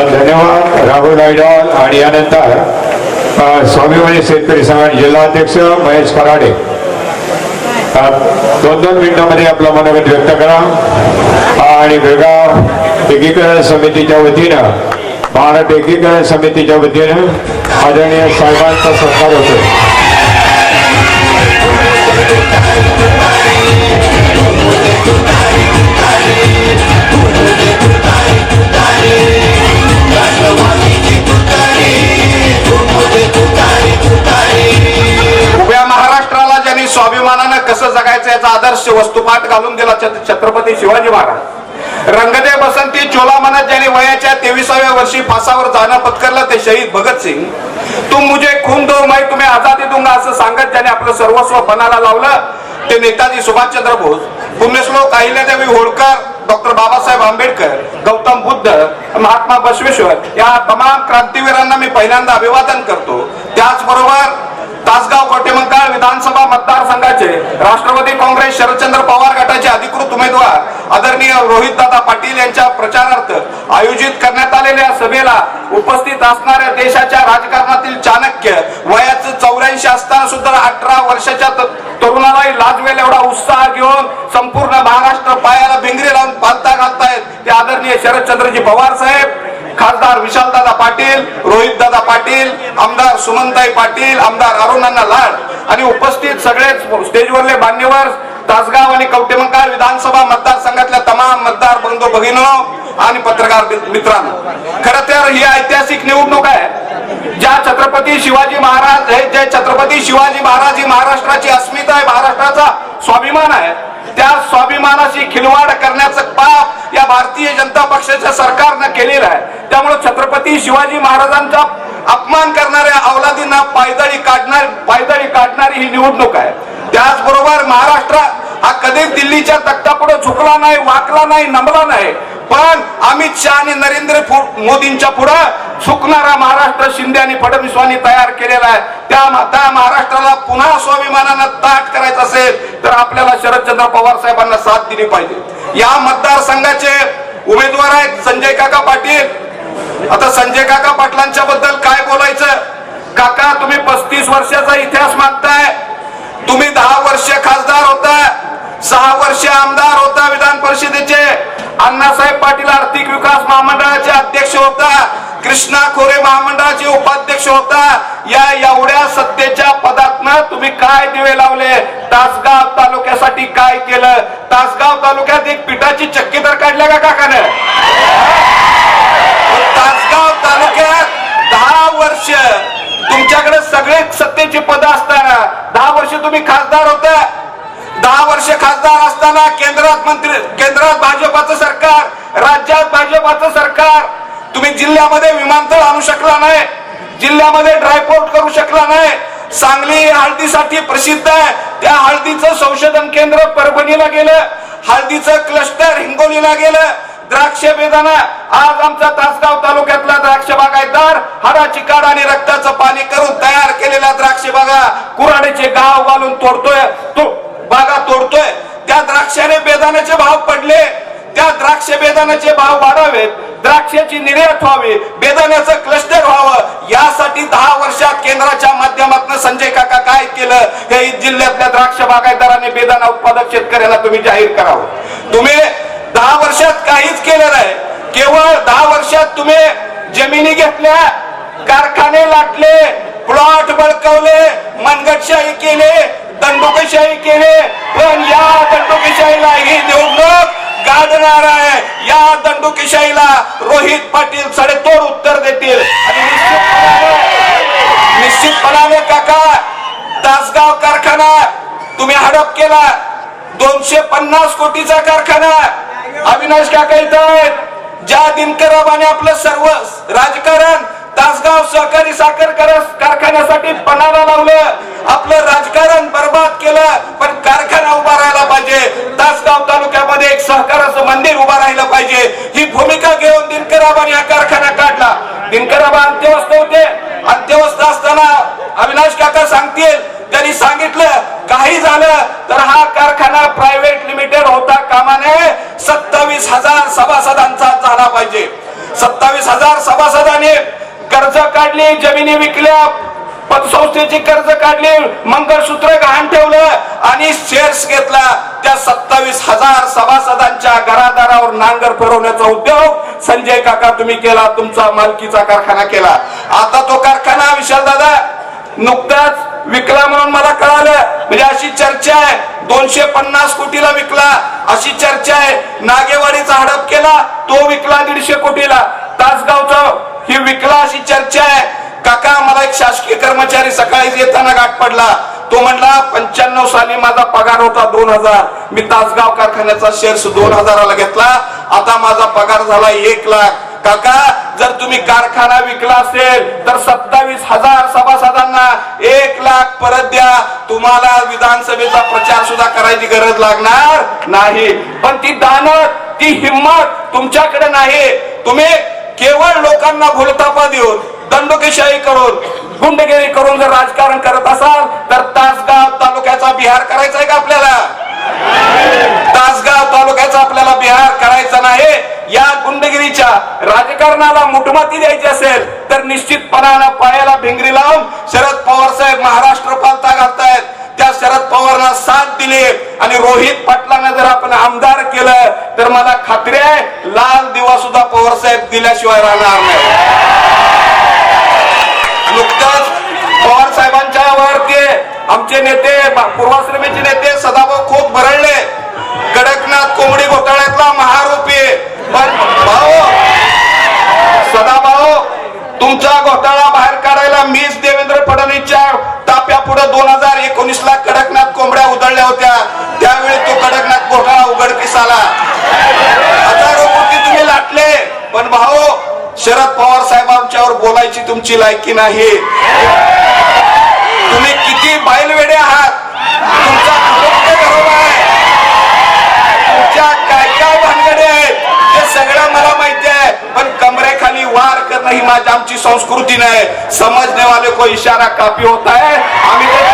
धन्यवाद राहुल आयडॉल आणि यानंतर स्वाभिमानी म्हणजे शेतकरी संघाचे जिल्हाध्यक्ष महेश फराडे. दोन दोन मिनिटांमध्ये आपलं मनोगत व्यक्त करा. आणि बेळगाव एकीकरण समितीच्या वतीनं भारत एकीकरण समितीच्या वतीनं आदरणीय साहेबांचा सत्कार होतो सर्वस्व पणाला लावलं. ते नेताजी सुभाषचंद्र बोस पुण्यश्लोक अहिल्यादेवी होळकर डॉक्टर बाबासाहेब आंबेडकर गौतम बुद्ध महात्मा बसवेश्वर या तमाम क्रांतीवीरांना मी पहिल्यांदा अभिवादन करतो. त्याचबरोबर तासगाव कोटेमंकाळ विधानसभा मतदारसंघाचे राष्ट्रवादी काँग्रेस शरदचंद्र पवार गटाचे अधिकृत उमेदवार आदरणीय रोहितदादा पाटील यांच्या प्रचारार्थ आयोजित करण्यात आलेल्या सभेला उपस्थित असणाऱ्या देशाच्या राजकारणातील चाणक्य वयाचं चौऱ्या ऐंशी असताना सुद्धा अठरा वर्षाच्या तरुणालाही लाजवेल एवढा उत्साह घेऊन संपूर्ण महाराष्ट्र पायाला भिंगरी लावून पालता घालतायत. ते आदरणीय शरदचंद्रजी पवार साहेब खासदार विशालदादा पाटील रोहितदादा पाटील आमदार सुमनताई पाटील आमदार अरुणांना लाड. आणि उपस्थित सगळेच स्टेजवरले मान्यवर तासगाव आणि कवटेमंकाळ विधानसभा मतदारसंघातल्या तमाम मतदार बंधू भगिनो आणि पत्रकार मित्रांनो. खर तर ही ऐतिहासिक निवडणूक आहे. ज्या छत्रपती शिवाजी महाराज हे जे छत्रपती शिवाजी महाराज ही महाराष्ट्राची अस्मिता आहे महाराष्ट्राचा स्वाभिमान आहे त्या स्वाभिमानाशी खिलवाड करण्याचं पाप या भारतीय जनता पक्षाच्या सरकारनं केलेलं आहे. त्यामुळे छत्रपती शिवाजी महाराजांचा अपमान करणाऱ्या अवलादींना पायदळी काढणार पायदळी काढणारी ही निवडणूक आहे. त्याचबरोबर महाराष्ट्र हा कधीच दिल्लीच्या तख्तापुढे झुकला नाही वाकला नाही नमला नाही. पण अमित शहा आणि नरेंद्र मोदींच्या पुढे झुकणारा महाराष्ट्र शिंदे आणि फडणवीसांनी तयार केलेला आहे. त्या त्या महाराष्ट्राला पुन्हा स्वाभिमानानं ताट करायचं असेल तर आपल्याला शरदचंद्र पवार साहेबांना साथ दिली पाहिजे. या मतदारसंघाचे उमेदवार आहेत संजय काका पाटील. आता संजय काका पाटलांच्या बद्दल काय बोलायचं? काका तुम्ही पस्तीस वर्षाचा इतिहास मागताय. तुम्ही दहा वर्ष खासदार होता सहा वर्ष आमदार होता विधान परिषदेचे. अण्णासाहेब पाटील आर्थिक विकास महामंडळाचे अध्यक्ष होता. कृष्णा खोरे महामंडळाचे उपाध्यक्ष होता. या एवढ्या सत्तेच्या पदातनं तुम्ही काय दिवे लावले? तासगाव तालुक्यासाठी काय केलं? तासगाव तालुक्यात एक पिठाची चक्की तर काढल्या का काकानं? तासगाव तालुक्यात दहा वर्ष तुमच्याकडे सगळे सत्तेची पद असताना दहा वर्ष तुम्ही खासदार होता. दहा वर्ष खासदार असताना केंद्रात मंत्री केंद्रात भाजपाचं सरकार राज्यात भाजपाचं सरकार तुम्ही जिल्ह्यामध्ये विमानतळ आणू शकला नाही जिल्ह्यामध्ये ड्रायपोर्ट करू शकला नाही. सांगली हळदीसाठी प्रसिद्ध आहे. त्या हळदीचं संशोधन केंद्र परभणीला गेलं हळदीचं क्लस्टर हिंगोलीला गेलं. द्राक्ष बेदाना आज आमचा तासगाव तालुक्यातला द्राक्ष बागायतदार हरा काढ आणि रक्ताचं पाणी करून तयार केलेल्या द्राक्ष बागा कुराडीचे गाव घालून तोडतोय. तो बागा तोडतोय. त्या द्राक्षाने बेदाण्याचे भाव पडले. त्या द्राक्ष बेदाण्याचे भाव वाढावेत. द्राक्षाची निर्यात व्हावी बेदाण्याचं क्लस्टर व्हावं. यासाठी दहा वर्षात केंद्राच्या माध्यमातून संजय काका काय केलं? हे जिल्ह्यातल्या द्राक्ष बागायतदाराने बेदाणा उत्पादक शेतकऱ्याला तुम्ही जाहीर करावं. तुम्ही दहा वर्षात काहीच केलं नाही. केवळ दहा वर्षात तुम्ही जमिनी घेतल्या कारखाने लाटले प्लॉट बळकवले मनगटशाही केले दंडोकशाही केले. पण या दंडोकशाहीला ही निवडणूक गाडणार आहे. या दंडोकशाहीला रोहित पाटील सडेतोड उत्तर देतील. आणि निश्चितपणाने निश्चितपणाने काका तासगाव कारखाना तुम्ही हडप केला. दोनशे पन्नास कोटीचा कारखाना. अविनाश काका इथं ज्या दिनकराबाने आपलं सर्व राजकारण तासगाव सहकारी साखर कारखान्यासाठी पणाला लावलं. आपलं राजकारण बर्बाद केलं पण कारखाना उभा राहायला पाहिजे. तासगाव तालुक्यामध्ये एक सहकाराचं मंदिर उभा राहिलं पाहिजे. ही भूमिका घेऊन दिनकराबाने हा कारखाना काढला. दिनकराबा अंत्यवस्थ होते. अंत्यवस्थ असताना अविनाश काका सांगतील त्यांनी सांगितलं काही झालं तर हा कारखाना प्रायव्हेट लिमिटेड होता कामा नये सत्तावीस हजार सभासदांचा झाला पाहिजे. सत्तावीस हजार सभासदांनी कर्ज काढली जमिनी विकल्या पतसंस्थेची कर्ज काढली मंगळसूत्र गहाण ठेवलं आणि शेअर्स घेतला. त्या सत्तावीस हजार सभासदांच्या घरादारावर नांगर फिरवण्याचा उद्योग संजय काका तुम्ही केला तुमचा मालकीचा कारखाना केला. आता तो कारखाना विशाल दादा नुकताच विकला म्हणून मला कळालं. म्हणजे अशी चर्चा आहे. दोनशे पन्नास कोटीला विकला. अशी चर्चा आहे. नागेवाडीचा हडप केला तो विकला दीडशे कोटीला. तासगावचा ही विकला अशी चर्चा आहे. काका मला एक शासकीय कर्मचारी सकाळी येताना गाठ पडला. तो म्हणला पंच्याण्णव साली माझा पगार होता दोन हजार. मी तासगाव कारखान्याचा शेअर्स दोन हजाराला घेतला. आता माझा पगार झाला एक लाख. काका जर तुम्ही कारखाना विकला असेल तर सत्तावीस हजार सभासदांना एक लाख परत द्या. तुम्हाला विधानसभेचा प्रचार सुद्धा करायची गरज लागणार नाही. पण ती दानत ती हिंमत तुमच्याकडे नाही. तुम्ही केवळ लोकांना भूलतापा देऊन दंडकेशाही करून गुंडगिरी करून जर राजकारण करत असाल तर तासगाव तालुक्याचा बिहार करायचा आहे का आपल्याला? तासगाव तालुक्याचा आपल्याला बिहार करायचा नाही. या गुंडगिरीच्या राजकारणाला मुठमाती द्यायची असेल तर निश्चितपणानं पायाला भिंगरी लावून शरद पवार साहेब महाराष्ट्र पालता घालतायत. शरद पवारला साथ दिली आणि रोहित पाटलांना जर आपण आमदार केलं तर मला खात्री आहे लाल दिवा सुद्धा पवार साहेब दिल्याशिवाय राहणार नाही. नुकतंच पवार साहेबांच्या वरती आमचे नेते पूर्वाश्रमीचे नेते सदाभाऊ खूप भरडले. कडकनाथ कोंबडी घोटाळ्यातला महारोपी. पण भाऊ सदाभाऊ तुमचा घोटाळा बाहेर काढायला मीच देवेंद्र फडणवीस ताप्या पुढे दोन हजार एकोणीस ला कडकनाथ कोंबड्या उधळल्या होत्या त्यावेळी तो कडकनाथ घोटाळा उघडकीस आला हजारो कोटी तुम्ही लाटले पण भाऊ शरद पवार साहेबांच्यावर बोलायची तुमची लायकी नाही. तुम्ही किती बैलवेडे आहात? तुमचा कुटुंब घरोबा आहे. तुमच्या काय काय भानगडे आहेत? ते सगळं मला माहिती आहे. पण कमरेखाली वार करणं ही माझी आमची संस्कृती नाही. समजने वाले को इशारा कापी होता है. आम्ही जर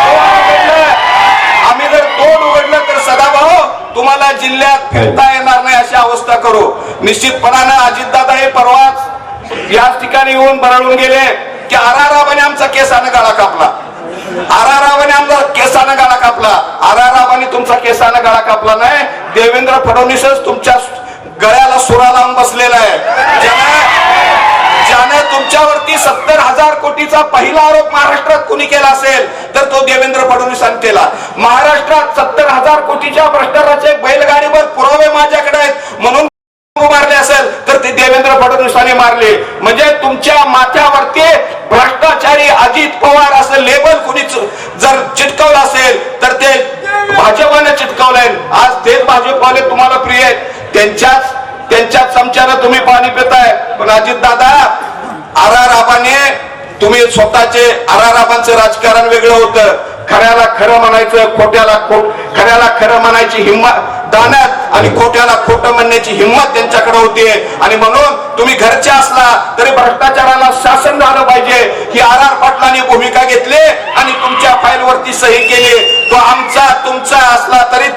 आम्ही जर तोंड उघडलं तर सदाभाऊ तुम्हाला जिल्ह्यात फिरता येणार नाही अशी अवस्था करू. निश्चितपणानं अजितदादा हे परवाच याच ठिकाणी येऊन बरळून गेले की आराराबाने आमचा केसानं गाळा कापला. आरारावाने आमचा केसानं गाळा कापला. आरारावाने तुमचा केसानं गाळा कापला नाही. देवेंद्र फडणवीसच तुमच्या गळ्याला सुरा लावून बसलेला आहे. ज्याने तुमच्यावरती सत्तर हजार कोटीचा पहिला आरोप महाराष्ट्रात कुणी केला असेल तर तो देवेंद्र फडणवीसांनी केला. महाराष्ट्रात सत्तर हजार कोटीच्या भ्रष्टाचाराचे बैलगाडीवर पुरावे माझ्याकडे आहेत. म्हणून उभारले असेल तर ते देवेंद्र फडणवीसांनी मारले. म्हणजे तुमच्या माथ्यावरती भ्रष्टाचारी अजित पवार असं लेबल कुणीच जर चिटकवलं असेल तर ते भाजपाने चिटकवलंय. आज तेच भाजपवाले तुम्हाला प्रिय आहेत. त्यांच्याच त्यांच्याच चमच्यानं तुम्ही पाणी पिताय. पण अजित दादा आराराबाने तुम्ही स्वतःचे आराराबांचं राजकारण वेगळं होतं. खऱ्याला खरं म्हणायचं खोट्याला खोट खऱ्याला खरं म्हणायची हिंमत दाण्यात आणि खोट्याला खोटं म्हणण्याची हिंमत त्यांच्याकडे होती. आणि म्हणून तुम्ही घरचे असला तरी भ्रष्टाचाराला शासन झालं पाहिजे. ही आर आर पाटलांनी भूमिका घेतली आणि तुमच्या फाईल वरती सही केली. तो आमचा तुमचा असला तरी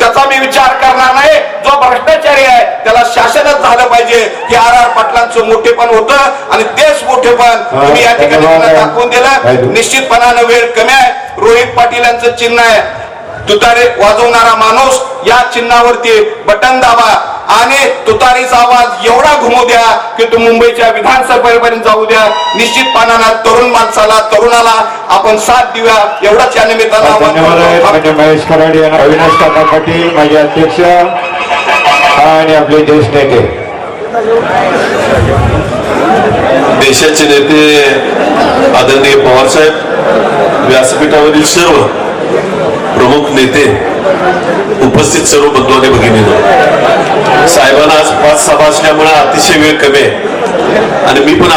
त्याचा मी विचार करणार नाही. जो भ्रष्टाचारी आहे त्याला शासनच झालं पाहिजे. हे आर आर पाटलांचं मोठेपण होतं आणि तेच मोठेपण तुम्ही या ठिकाणी दाखवून दिलं. निश्चितपणानं वेळ कमी आहे. रोहित पाटील यांचं चिन्ह आहे. तुतारे वाजवणारा माणूस या चिन्हावरती बटन दाबा आणि तुतारीचा आवाज एवढा घुमू द्या की तो मुंबईच्या विधानसभेपर्यंत जाऊ द्या. निश्चितपणानं तरुण माणसाला तरुणाला आपण साथ देऊया. एवढाच या निमित्तानं. म्हणजे महेश कराडे अविनाश काका पाटील माझे अध्यक्ष आणि आपले ज्येष्ठ नेते. देशाचे नेते आदरणीय पवारसाहेब व्यासपीठावरील सर्व प्रमुख नेते उपस्थित सर्व बंधू भगिनी साहेबांना आज पाच सभा असल्यामुळे अतिशय वेळ कमी आहे. आणि मी पण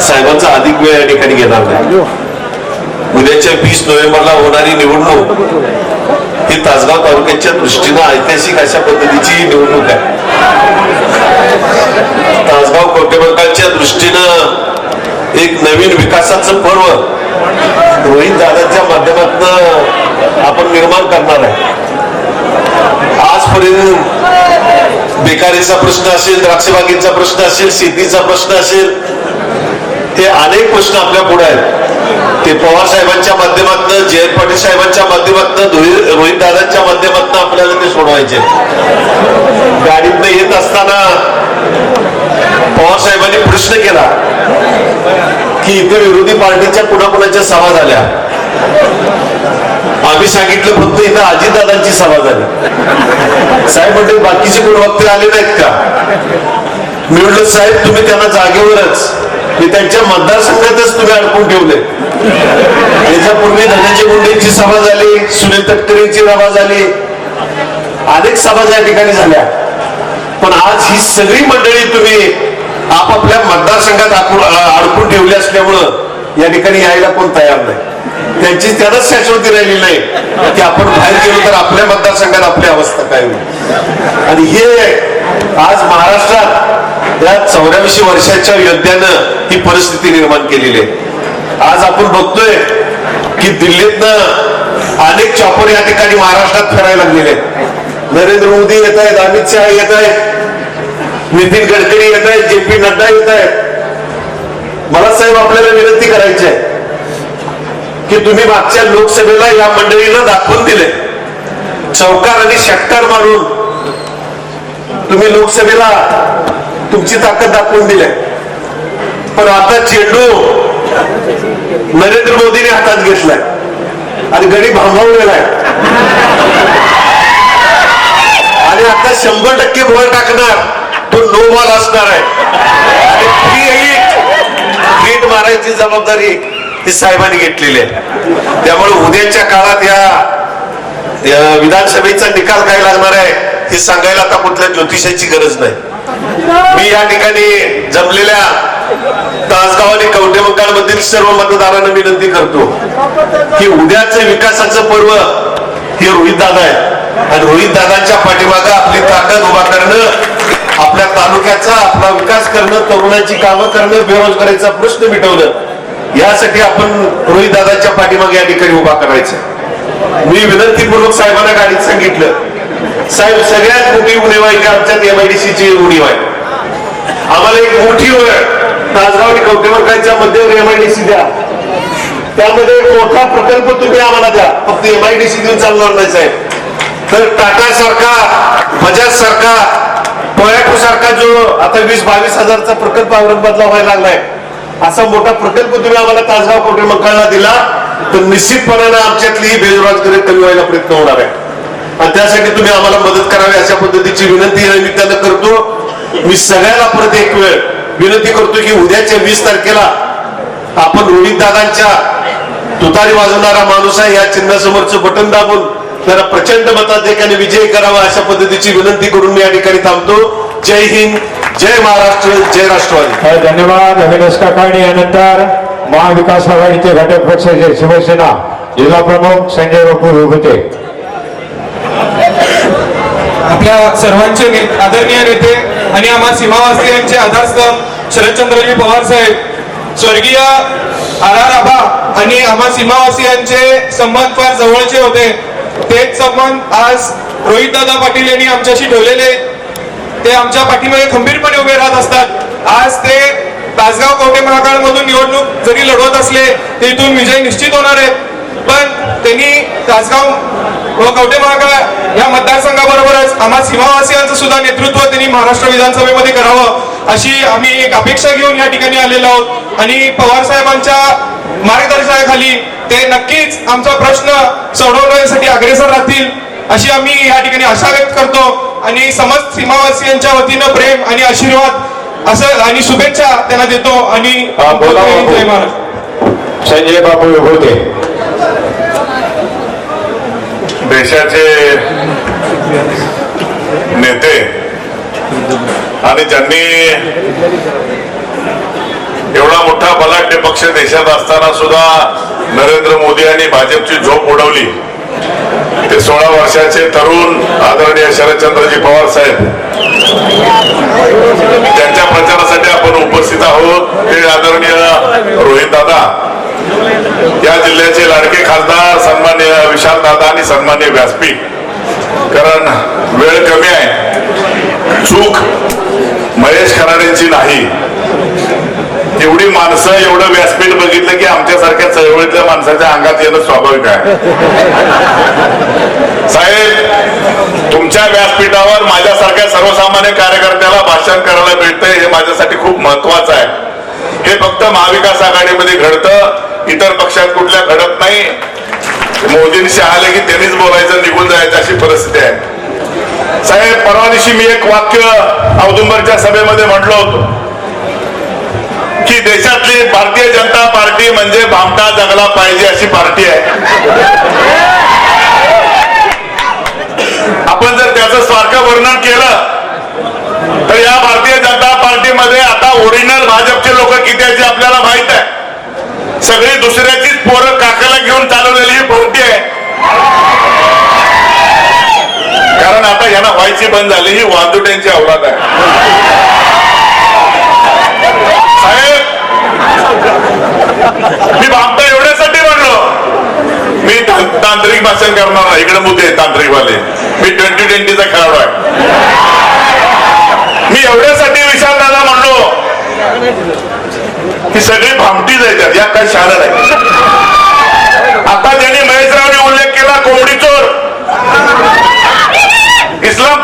साहेबांचा अधिक वेळ या ठिकाणी घेणार नाही. उद्याच्या वीस नोव्हेंबरला होणारी निवडणूक ही तासगाव तालुक्याच्या दृष्टीनं ऐतिहासिक अशा पद्धतीची ही निवडणूक आहे. तासगाव कोटेबंगालच्या दृष्टीनं एक नवीन विकासाचं पर्व रोहित दादाच्या माध्यमातून आपण निर्माण करणार आहे. आजपर्यंत बेकारीचा प्रश्न असेल द्राक्षबागेचा प्रश्न असेल शेतीचा प्रश्न असेल ते अनेक प्रश्न आपल्या पुढे आहेत. ते पवार साहेबांच्या माध्यमातून जयंत पाटील साहेबांच्या माध्यमातून रोहित दादांच्या माध्यमातून आपल्याला ते सोडवायचे गाडीतनं येत असताना पवार साहेबांनी प्रश्न केला की इथे विरोधी पार्टीच्या कुणाकुणाच्या सभा झाल्या? आम्ही सांगितलं फक्त इथं अजितदादांची सभा झाली. साहेब म्हणजे बाकीचे कोण वक्ते आले नाहीत का? मी म्हटलं साहेब तुम्ही त्यांना जागेवरच मी त्यांच्या मतदारसंघातच तुम्ही अडकून ठेवले. त्याच्यापूर्वी धनंजय मुंडेंची सभा झाली सुनील तटकरेंची सभा झाली. अनेक सभा या ठिकाणी झाल्या. पण आज ही सगळी मंडळी तुम्ही आपापल्या मतदारसंघात अडकून ठेवले असल्यामुळं या ठिकाणी यायला कोण तयार नाही. त्यांची त्यालाच शाश्वती राहिली नाही की आपण बाहेर गेलो तर आपल्या मतदारसंघात आपली अवस्था काय होईल. आणि हे आज महाराष्ट्रात या चौऱ्याऐंशी वर्षाच्या योद्ध्यानं ही परिस्थिती निर्माण केलेली आहे. आज आपण बघतोय की दिल्लीतनं अनेक चॉपर या ठिकाणी महाराष्ट्रात फिरायला लागलेले आहेत. नरेंद्र मोदी येत आहेत अमित शहा येत आहेत नितीन गडकरी येत आहेत जे पी नड्डा येत आहेत. मला साहेब आपल्याला विनंती करायची आहे की तुम्ही मागच्या लोकसभेला या मंडळीला दाखवून दिले चौकार आणि षटकार मारून तुम्ही लोकसभेला तुमची ताकद दाखवून दिली पण आता चेंडू नरेंद्र मोदीने हातात घेतलाय आणि गडी भांबवलेला आहे. आणि आता शंभर टक्के भर टाकणार. तो नो बॉल असणार आहे. आणि मारायची जबाबदारी ही साहेबांनी घेतलेली आहे. त्यामुळे उद्याच्या काळात या विधानसभेचा निकाल काय लागणार आहे हे सांगायला आता कुठल्या ज्योतिषाची गरज नाही. मी या ठिकाणी जमलेल्या तासगाव आणि कवटेमंकाळमधील सर्व मतदारांना विनंती करतो की उद्याचं विकासाचं पर्व हे रोहित दादा आहे. आणि रोहित दादांच्या पाठीमागं आपली ताकद उभा करणं आपल्या तालुक्याचा आपला विकास करणं तरुणांची कामं करणं बेरोजगारीचा प्रश्न मिटवणं यासाठी आपण रोहित दादांच्या पाठीमागे या ठिकाणी उभा करायचं. मी विनंतीपूर्वक साहेबांना गाडीत सांगितलं साहेब सगळ्यात मोठी उणीव आहे की आमच्यात एमआयडीसीची उणीव आहे. आम्हाला एक मोठी वेळ तासगाव आणि कवटेमंकाळच्या मध्ये एमआयडीसी द्या. त्यामध्ये मोठा प्रकल्प तुम्ही आम्हाला द्या. फक्त एमआयडीसी देऊन चालणार नाही साहेब. तर टाटा सारखा बजाज सारखा टोयॅटो सारखा जो आता वीस बावीस हजारचा प्रकल्प औरंगाबादला व्हायला लागलाय असा मोठा प्रकल्प तुम्ही आम्हाला तासगाव कोटे मंकाळला दिला तर निश्चितपणाने आमच्यातली ही बेरोजगारी कमी व्हायला प्रयत्न होणार आहे. आणि त्यासाठी तुम्ही आम्हाला मदत करावी अशा पद्धतीची विनंती या निमित्तानं करतो. मी सगळ्याला परत एक वेळ विनंती करतो की उद्याच्या वीस तारखेला आपण रोहित दादांच्या तुतारी वाजवणारा माणूस आहे या चिन्हासमोरचं बटन दाबून त्याला प्रचंड मताधिकाने विजय करावा अशा पद्धतीची विनंती करून मी या ठिकाणी थांबतो. जय हिंद जय महाराष्ट्र जय राष्ट्रवादी. धन्यवाद. अविनाश काका आणि यानंतर महाविकास आघाडीचे घटक पक्षाचे शिवसेना जिल्हा प्रमुख संजय बापू विभूते आपल्या सर्वांचे आदरणीय नेते आणि आम्हा सीमावासियांचे आधारस्तंभ शरदचंद्रजी पवार साहेब स्वर्गीय आर आर आबा आणि आम्हा सीमावासियांचे संबंध फार जवळचे होते. तेच संबंध आज रोहितदादा पाटील यांनी आमच्याशी ठेवलेले. ते आमच्या पाठीमध्ये खंबीरपणे उभे राहत असतात. आज ते तासगाव कवठे महाकाळ मधून निवडणूक जरी लढवत असले ते इथून विजय निश्चित होणार आहेत. पण त्यांनी तासगाव व कवठे महाकाळ या मतदारसंघाबरोबरच आम्हा सीमावासियांचं सुद्धा नेतृत्व त्यांनी महाराष्ट्र विधानसभेमध्ये करावं. अशी आम्ही एक अपेक्षा घेऊन या ठिकाणी आलेलो आहोत. आणि पवार साहेबांच्या मार्गदर्शनाखाली ते नक्कीच आमचा प्रश्न सोडवण्यासाठी अग्रेसर राहतील अशी आम्ही या ठिकाणी आशा व्यक्त करतो. आणि समस्त सीमावासियांच्या वतीनं प्रेम आणि आशीर्वाद असं आणि शुभेच्छा त्यांना देतो. आणि संजय बापू विभूते देशाचे नेते आणि ज्यांनी एवढा मोठा बलाढ्य पक्ष देशात असताना सुद्धा नरेंद्र मोदी यांनी भाजपची झोप उडवली. ते सोळा वर्षाचे तरुण आदरणीय शरदचंद्रजी पवार साहेब. त्यांच्या प्रचारासाठी आपण उपस्थित आहोत. ते आदरणीय रोहित दादा. या जिल्ह्याचे लाडके खासदार सन्मान्य विशाल दादा आणि सन्मान्य व्यासपीठ. कारण वेळ कमी आहे. चूक महेश खराडेंची नाही. एवढी माणसं एवढं व्यासपीठ बघितलं की आमच्यासारख्या चळवळीतल्या माणसाच्या अंगात येणं स्वाभाविक आहे. साहेब तुमच्या व्यासपीठावर माझ्यासारख्या सर्वसामान्य कार्यकर्त्याला भाषण करायला मिळतंय हे माझ्यासाठी खूप महत्वाचं आहे. हे फक्त महाविकास आघाडीमध्ये घडतं इतर पक्षात कुठल्या घडत नाही. मोदींशी आले की त्यांनीच बोलायचं निघून जायचं अशी परिस्थिती आहे. साहेब परवा दिवशी मी एक वाक्य औदुंबरच्या सभेमध्ये म्हटलो होतो की देशातली भारतीय जनता पार्टी म्हणजे भामटा जगला पाहिजे अशी पार्टी आहे. आपण जर त्याचं स्वार्थ वर्णन केलं तर या भारतीय जनता पार्टीमध्ये आता ओरिजिनल भाजपचे लोक किती आहेत आपल्याला माहीत आहे. सगळी दुसऱ्याचीच पोरं काकाला घेऊन चालवलेली ही पार्टी आहे. कारण आता यांना व्हायची बंद झाली ही वांदुट्यांची अवलाद आहे. साहेब मी बापता एवढ्यासाठी म्हणलो. मी तांत्रिक भाषण करणार नाही इकडे मुद्दे तांत्रिक वाले मी ट्वेंटी ट्वेंटीचा खेळाडू आहे. मी एवढ्यासाठी विशाल दादा म्हणलो. की सगळी भामटी जायच्यात या काय शाळा नाही. आता ज्यांनी महेशरावने उल्लेख केला कोंबडी चोर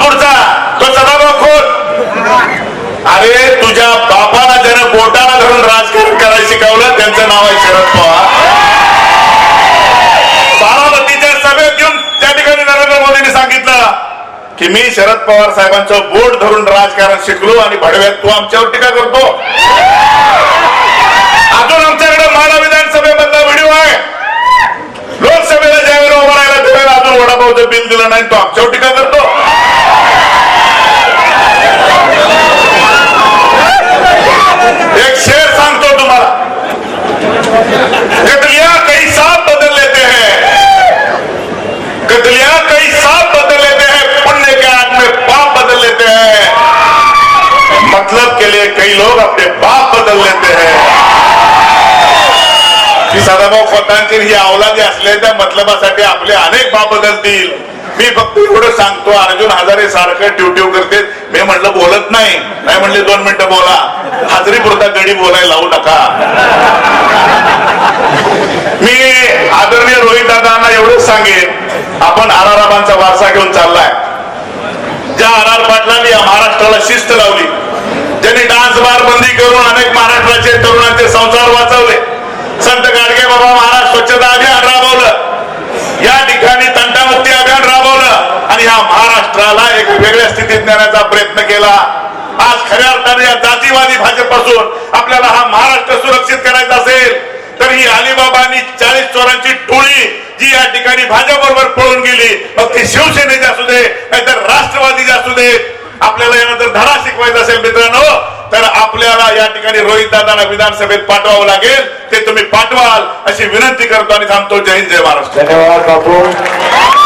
इस्लामपूरचा तो सदाभाऊ खोल अरे तुझ्या बापाला ज्यानं बोटाला धरून राजकारण करायला शिकवलं त्यांचं नाव आहे शरद पवार. बारामतीच्या सभेत येऊन त्या ठिकाणी नरेंद्र मोदींनी सांगितलं की मी शरद पवार साहेबांचं बोट धरून राजकारण शिकलो आणि भडव्यात तू आमच्यावर टीका करतो. अजून आमच्याकडे माला विधानसभेमधला व्हिडिओ आहे. लोकसभेला ज्यावेळेला उभा राहिला त्यावेळेला अजून वडापावचं बिल दिलं नाही तो आमच्यावर टीका करतो एक शेर सांगतो तुम्हाला कतलिया कई सांप बदल लेते हैं कतलिया कई सांप बदल लेते हैं पुण्य के आग में पाप बदल लेते हैं मतलब के लिए कई लोग अपने बाप बदल लेते हैं। की सदाभाऊ खोतांची ही अवलादी असल्या त्या मतलबासाठी आपले अनेक बाप बदलतील. मी फक्त एवढं सांगतो अर्जुन हजारे सारखं ट्यूट्यू करते. मी म्हटलं बोलत नाही. नाही म्हणले दोन मिनिटं बोला. हाजरी पुरता गडी बोलायला लावू नका. मी आदरणीय रोहित दादांना एवढंच सांगेन आपण आरारामांचा वारसा घेऊन चाललाय. ज्या आर आर पाटलांनी या महाराष्ट्राला शिस्त लावली ज्यांनी डान्स बार बंदी करून अनेक महाराष्ट्राचे तरुणांचे संसार वाचवले. संत गाडगे बाबा महाराज स्वच्छता अभियान राबवलं. या ठिकाणी तंटामुक्ती अभियान राबवलं आणि ह्या महाराष्ट्राला एक वेगळ्या स्थितीत नेण्याचा प्रयत्न केला. आज खऱ्या अर्थाने या जातीवादी भाजपपासून आपल्याला हा महाराष्ट्र सुरक्षित करायचा असेल तर ही अलिबाबांनी चाळीस चोरांची टोळी जी या ठिकाणी भाजप बरोबर पळून गेली मग ती शिवसेनेची असू दे नाहीतर राष्ट्रवादीची असू दे आपल्याला यानंतर धडा शिकवायचा असेल मित्रांनो तर आपल्याला या ठिकाणी रोहित दादांना विधानसभेत पाठवावं लागेल. ते तुम्ही पाठवाल अशी विनंती करतो आणि थांबतो. जय हिंद जय महाराष्ट्र. धन्यवाद